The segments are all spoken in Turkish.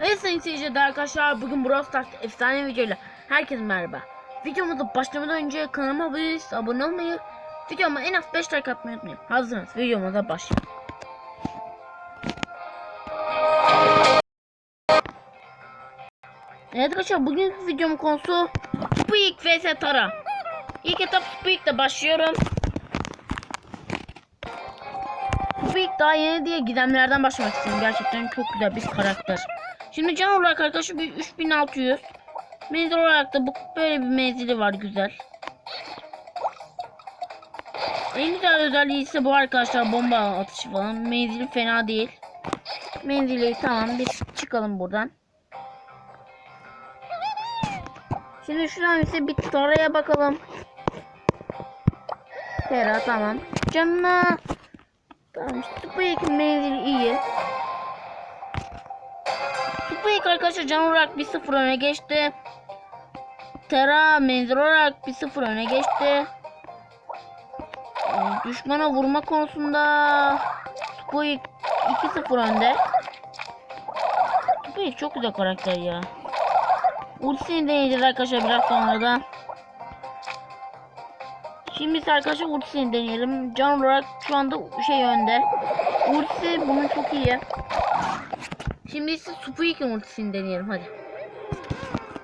Evet sayın seyirciler arkadaşlar bugün Brawl Stars efsane videoyla herkese merhaba. Videomuza başlamadan önce kanalıma abone değilseniz abone olmayı, videoma en az 5 like atmayı unutmayın. Hazırsanız videomuza başlayalım. Evet arkadaşlar bugün videomun konusu Squeak vs Tara. İlk etap Squeak'le başlıyorum. Squeak daha yeni diye gizemlerden başlamak istiyorum. Gerçekten çok güzel bir karakter. Şimdi can olarak arkadaşlar bir 3600. Menzil olarak da bu böyle bir menzili var güzel. En güzel özelliği ise bu arkadaşlar bomba atışı falan. Menzili fena değil. Menzili tamam biz çıkalım buradan. Şimdi şuradan ise bir taraya bakalım. Tera tamam. Canına Tamam işte bu iki menzili iyi. Bu ilk arkadaşlar can olarak bir sıfır öne geçti. Tera menzil olarak bir sıfır öne geçti. Ee, Düşmana vurma konusunda Squeak 2-0 önde. Squeak çok güzel karakter ya. Ultisini deneyeceğiz arkadaşlar biraz sonra da. Şimdi ise arkadaşlar ultisini deneyelim. Can olarak şu anda şey önde. Ultisi bunun çok iyi. Şimdi ise Squeak'in ultisini deneyelim hadi.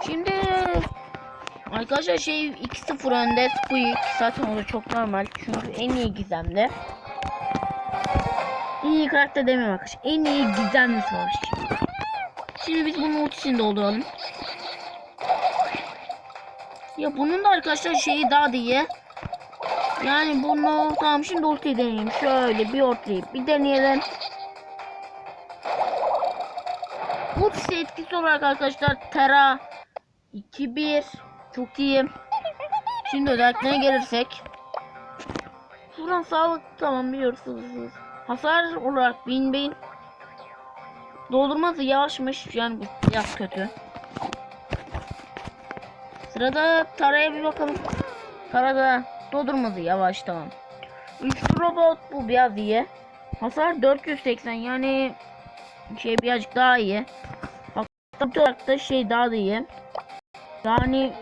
Şimdi arkadaşlar şey 2-0 önde Squeak. Zaten o da çok normal. Çünkü en iyi gizemli. En iyi karakter demiyorum arkadaşlar. En iyi gizemli savaşçı. Şimdi biz bunun ultisini dolduralım. Ya bunun da arkadaşlar şeyi daha da iyi. Yani bunu tamam şimdi ultiyi deneyeyim. Şöyle bir ortayıp bir deneyelim. Ultisi etkisi olarak arkadaşlar Tera 2-1 çok iyi. Şimdi özelliklerine gelirsek. Şuradan sağlık tamam biliyorsunuz. Hasar olarak 1000 bin. Doldurması yavaşmış yani bu biraz kötü. Sırada Tara'ya bir bakalım. Tara'da doldurması yavaş tamam. Üçlü robot bu biraz iyi. Hasar 480 yani şey birazcık daha iyi. Hatta olarak da şey daha da iyi. Yani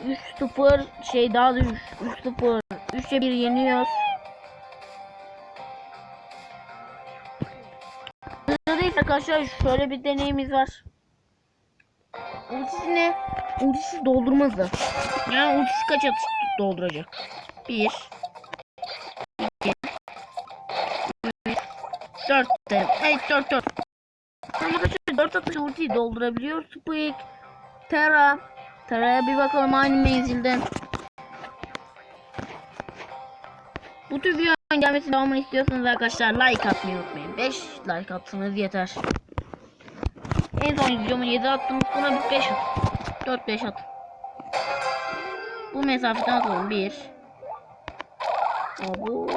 3-0 şey daha da 3-0 3'e 1 yeniyor. Sıradayız arkadaşlar şöyle bir deneyimiz var. Ultisi ne? Ultisi doldurmazdı. Yani ultisi kaç atış dolduracak? 1 2 3 4 Evet 4 4 Tamam arkadaşlar 4 atış ultiyi doldurabiliyor. Squeak Terra Terra'ya bir bakalım aynı menzilden. Bu tür videonun gelmesi devamını istiyorsanız arkadaşlar like atmayı unutmayın. 5 like atsanız yeter. En son videomu 7 attım. Buna bir 5 at. 4 5 at. Bu mesafeden atalım. 1 Bu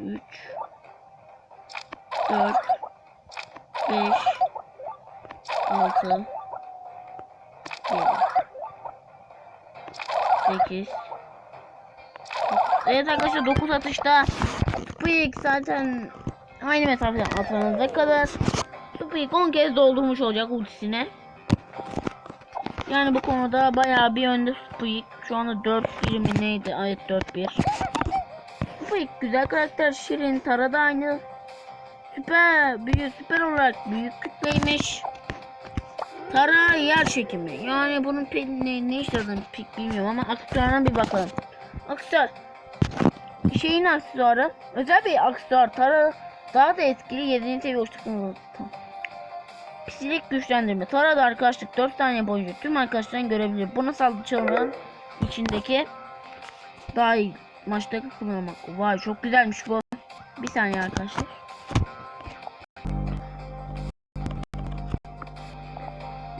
3 4 5 6 8 Evet arkadaşlar 9 atışta. Spike zaten aynı mesafeden atmanıza kadar. Spike 10 kez doldurmuş olacak ultisine. Yani bu konuda bayağı bir önde Spike Şu anda 4-1 mi neydi? Evet 4-1 Spike güzel karakter. Şirin Tara da aynı Süper büyük süper olarak büyük kütleymiş Tara yer çekimi. Yani bunun ne, ne işe yaradığını pek bilmiyorum ama aksesuarına bir bakalım. Aksesuar. Şeyin aksesuarı. Özel bir aksesuar. Tara daha da etkili 7. seviye uçtukluğunu Pisilik güçlendirme. Tara da arkadaşlık 4 saniye boyunca tüm arkadaşlarını görebilir. Bunu saldırı içindeki daha iyi maçtaki kullanmak. Vay çok güzelmiş bu. Bir saniye arkadaşlar.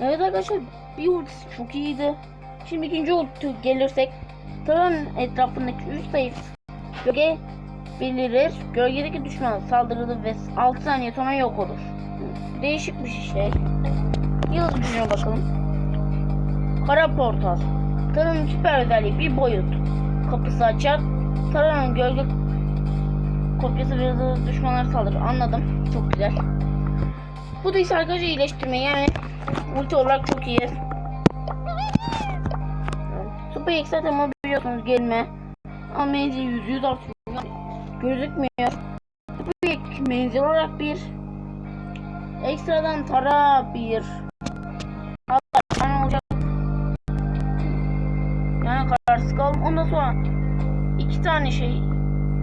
Evet arkadaşlar bir ultisi çok iyiydi. Şimdi ikinci ulti gelirsek Tara'nın etrafındaki 3 sayı gölge belirir. Gölgedeki düşman saldırılır ve 6 saniye sonra yok olur. Değişik bir şey. Yıldız gücüne bakalım. Kara portal. Tara'nın süper özelliği bir boyut. Kapısı açar. Tara'nın gölge kopyası ve yıldız düşmanlar saldırır. Anladım. Çok güzel. Bu da ise arkadaşlar iyileştirme yani ulti olarak çok iyi. Super X zaten biliyorsunuz gelme. Ama menzil 100 100 artıyor. Gözükmüyor. Super X menzil olarak bir. Ekstradan tara bir. Allah yani olacak. Yani kararsız kaldım. Ondan sonra iki tane şey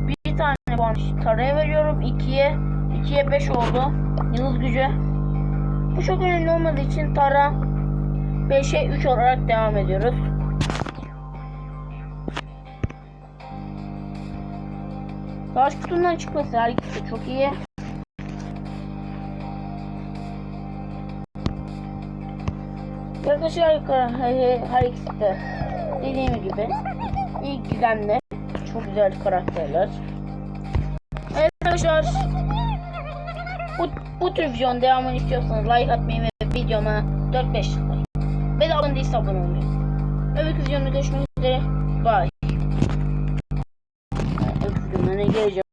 bir tane puan taraya veriyorum. 2'ye 2'ye 5 oldu. Yıldız gücü. Bu çok önemli olmadığı için tara 5'e 3 olarak devam ediyoruz. Savaş kutundan çıkması her ikisi çok iyi. Yaklaşık her, her, ikisi de dediğim gibi ilk gizemli çok güzel karakterler. Evet arkadaşlar bu, bu tür videonun devamını istiyorsanız like atmayı ve videoma 4-5 like. Ve de abone değilse abone olmayı. Öbür videomda görüşmek üzere. Bye. Öbür videomda ne gelecek?